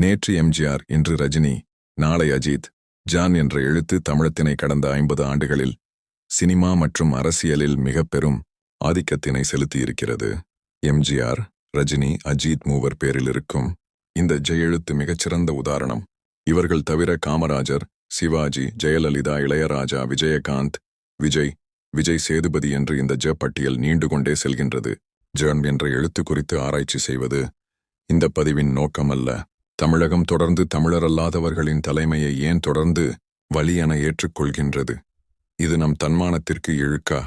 நேற்று எம்ஜிஆர் இன்று ரஜினி நாளை அஜித் ஜான் என்ற எழுத்து தமிழத்தினை கடந்த ஐம்பது ஆண்டுகளில் சினிமா மற்றும் அரசியலில் மிக பெரும் ஆதிக்கத்தினை செலுத்தியிருக்கிறது. எம்ஜிஆர் ரஜினி அஜித் மூவர் பேரில் இருக்கும் இந்த ஜெயெழுத்து மிகச்சிறந்த உதாரணம். இவர்கள் தவிர காமராஜர் சிவாஜி ஜெயலலிதா இளையராஜா விஜயகாந்த் விஜய் விஜய் சேதுபதி என்று இந்த ஜ பட்டியல் நீண்டு கொண்டே செல்கின்றது. ஜெர்ம் என்ற எழுத்து குறித்து ஆராய்ச்சி செய்வது இந்த பதிவின் நோக்கமல்ல. தமிழகம் தொடர்ந்து தமிழரல்லாதவர்களின் தலைமையை ஏன் தொடர்ந்து வழி என ஏற்றுக்கொள்கின்றது? இது நம் தன்மானத்திற்கு இழுக்கா?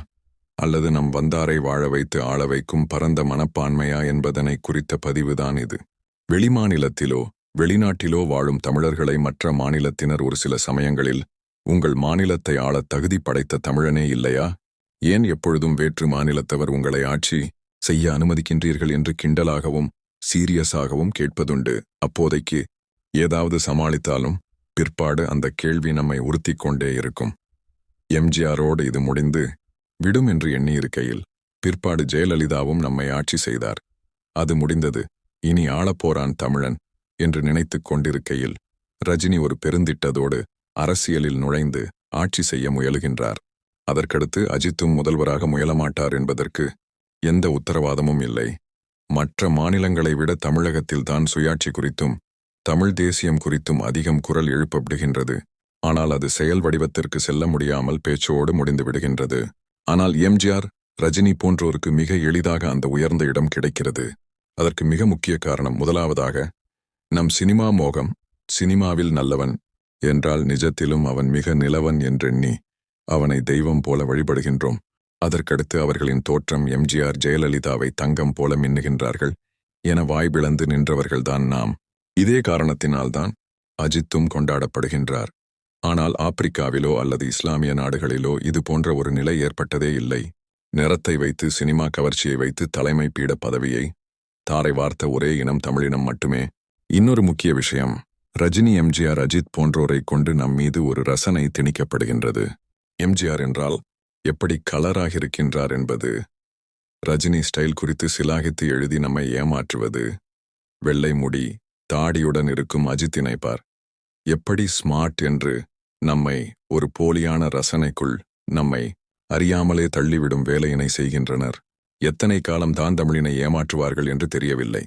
அல்லது நம் வந்தாரை வாழ வைத்து ஆள வைக்கும் பரந்த மனப்பான்மையா என்பதனை குறித்த பதிவுதான் இது. வெளிமாநிலத்திலோ வெளிநாட்டிலோ வாழும் தமிழர்களை மற்ற மாநிலத்தினர் ஒரு சில சமயங்களில் உங்கள் மாநிலத்தை ஆள தகுதி படைத்த தமிழனே இல்லையா? ஏன் எப்பொழுதும் வேற்று மாநிலத்தவர் உங்களை ஆட்சி செய்ய அனுமதிக்கின்றீர்கள்? என்று கிண்டலாகவும் சீரியஸாகவும் கேட்பதுண்டு. அப்போதைக்கு ஏதாவது சமாளித்தாலும் பிற்பாடு அந்த கேள்வி நம்மை உறுத்தி கொண்டே இருக்கும் எம்ஜிஆரோடு இது முடிந்து விடும் என்று எண்ணியிருக்கையில் பிற்பாடு ஜெயலலிதாவும் நம்மை ஆட்சி செய்தார். அது முடிந்தது. இனி ஆளப்போறான் தமிழன் என்று நினைத்துக் கொண்டிருக்கையில் ரஜினி ஒரு பெருந்திட்டதோடு அரசியலில் நுழைந்து ஆட்சி செய்ய முயலுகின்றார். அதற்கடுத்து அஜித்தும் முதல்வராக முயலமாட்டார் என்பதற்கு எந்த உத்தரவாதமும் இல்லை. மற்ற மாநிலங்களை விட தமிழகத்தில்தான் சுயாட்சி குறித்தும் தமிழ் தேசியம் குறித்தும் அதிகம் குரல் எழுப்பப்படுகின்றது. ஆனால் அது செயல் வடிவத்திற்கு செல்ல முடியாமல் பேச்சோடு முடிந்து விடுகின்றது. ஆனால் எம்ஜிஆர் ரஜினி போன்றோருக்கு மிக எளிதாக அந்த உயர்ந்த இடம் கிடைக்கிறது. அதற்கு மிக முக்கிய காரணம் முதலாவதாக நம் சினிமா மோகம் சினிமாவில் நல்லவன் என்றால் நிஜத்திலும் அவன் மிக நிலவன் என்றெண்ணி அவனை தெய்வம் போல வழிபடுகின்றோம். அதற்கடுத்து அவர்களின் தோற்றம் எம்ஜிஆர் ஜெயலலிதாவை தங்கம் போல மின்னுகின்றார்கள் என வாய்பிளந்து நின்றவர்கள்தான் நாம். இதே காரணத்தினால்தான் அஜித்தும் கொண்டாடப்படுகின்றார். ஆனால் ஆப்பிரிக்காவிலோ அல்லது இஸ்லாமிய நாடுகளிலோ இது போன்ற ஒரு நிலை ஏற்பட்டதே இல்லை. நிறத்தை வைத்து சினிமா கவர்ச்சியை வைத்து தலைமை பீட பதவியை தாரை வார்த்த ஒரே இனம் தமிழினம் மட்டுமே. இன்னொரு முக்கிய விஷயம் ரஜினி எம்ஜிஆர் அஜித் போன்றோரை கொண்டு நம் மீது ஒரு ரசனை திணிக்கப்படுகின்றது. எம்ஜிஆர் என்றால் எப்படி கலராக இருக்கின்றார் என்பது ரஜினி ஸ்டைல் குறித்து சிலாகித்து எழுதி நம்மை ஏமாற்றுவது. வெள்ளை முடி தாடியுடன் இருக்கும் அஜித் இணைப்பார். எப்படி ஸ்மார்ட் என்று நம்மை ஒரு போலியான ரசனைக்குள் நம்மை அறியாமலே தள்ளிவிடும் வேலையினை செய்கின்றனர். எத்தனை காலம் தான் தமிழினை ஏமாற்றுவார்கள் என்று தெரியவில்லை.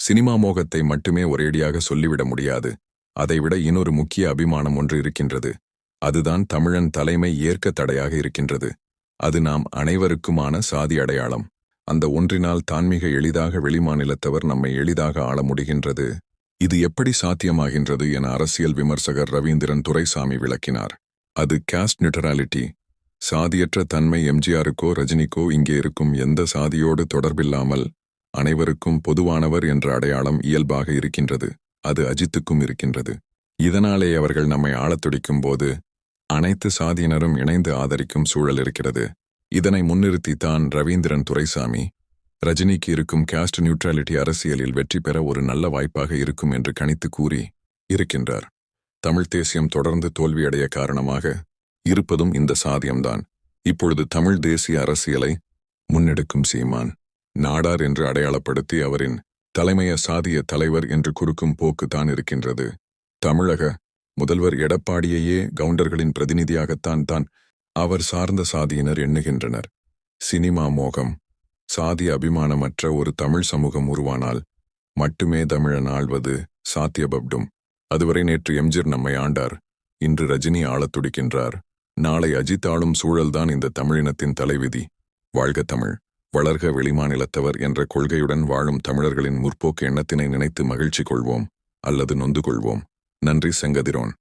சினிமா மோகத்தை மட்டுமே ஒரேடியாக சொல்லிவிட முடியாது. அதைவிட இன்னொரு முக்கிய அபிமானம் ஒன்று இருக்கின்றது. அதுதான் தமிழன் தலைமை ஏற்க தடையாக இருக்கின்றது. அது நாம் அனைவருக்குமான சாதி அடையாளம். அந்த ஒன்றினால் தான் மிக எளிதாக வெளிமாநிலத்தவர் நம்மை எளிதாக ஆள முடிகின்றது. இது எப்படி சாத்தியமாகின்றது என அரசியல் விமர்சகர் ரவீந்திரன் துரைசாமி விளக்கினார். அது காஸ்ட் நியூட்ரலிட்டி சாதியற்ற தன்மை எம்ஜிஆருக்கோ ரஜினிக்கோ இங்கே இருக்கும் எந்த சாதியோடு தொடர்பில்லாமல் அனைவருக்கும் பொதுவானவர் என்ற அடையாளம் இயல்பாக இருக்கின்றது. அது அஜித்துக்கும் இருக்கின்றது. இதனாலே அவர்கள் நம்மை ஆளத் துடிக்கும் போது அனைத்து சாதியினரும் இணைந்து ஆதரிக்கும் சூழல் இருக்கிறது. இதனை முன்னிறுத்தித்தான் ரவீந்திரன் துரைசாமி ரஜினிக்கு இருக்கும் காஸ்ட் நியூட்ரலிட்டி அரசியலில் வெற்றி பெற ஒரு நல்ல வாய்ப்பாக இருக்கும் என்று கணித்து கூறி இருக்கின்றார். தமிழ் தேசியம் தொடர்ந்து தோல்வியடைய காரணமாக இருப்பதும் இந்த சாதியம்தான். இப்பொழுது தமிழ் தேசிய அரசியலை முன்னெடுக்கும் சீமான் நாடார் என்று அடையாளப்படுத்தி அவரின் தலைமைய சாதிய தலைவர் என்று குறுக்கும் போக்கு தான் இருக்கின்றது. தமிழக முதல்வர் எடப்பாடியையே கவுண்டர்களின் பிரதிநிதியாகத்தான் தான் அவர் சார்ந்த சாதியினர் எண்ணுகின்றனர். சினிமா மோகம் சாதி அபிமானமற்ற ஒரு தமிழ் சமூகம் உருவானால் மட்டுமே தமிழன் ஆழ்வது சாத்தியபப்டும். அதுவரை நேற்று எம்ஜிர் நம்மை ஆண்டார். இன்று ரஜினி ஆளத் துடிக்கின்றார் நாளை அஜித் ஆளும் சூழல்தான் இந்த தமிழினத்தின் தலைவிதி. வாழ்க தமிழ் வளர்க வெளிமாநிலத்தவர் என்ற கொள்கையுடன் வாழும் தமிழர்களின் முற்போக்கு எண்ணத்தினை நினைத்து மகிழ்ச்சி கொள்வோம் அல்லது நொந்து கொள்வோம். நன்றி செங்கதிரோன்.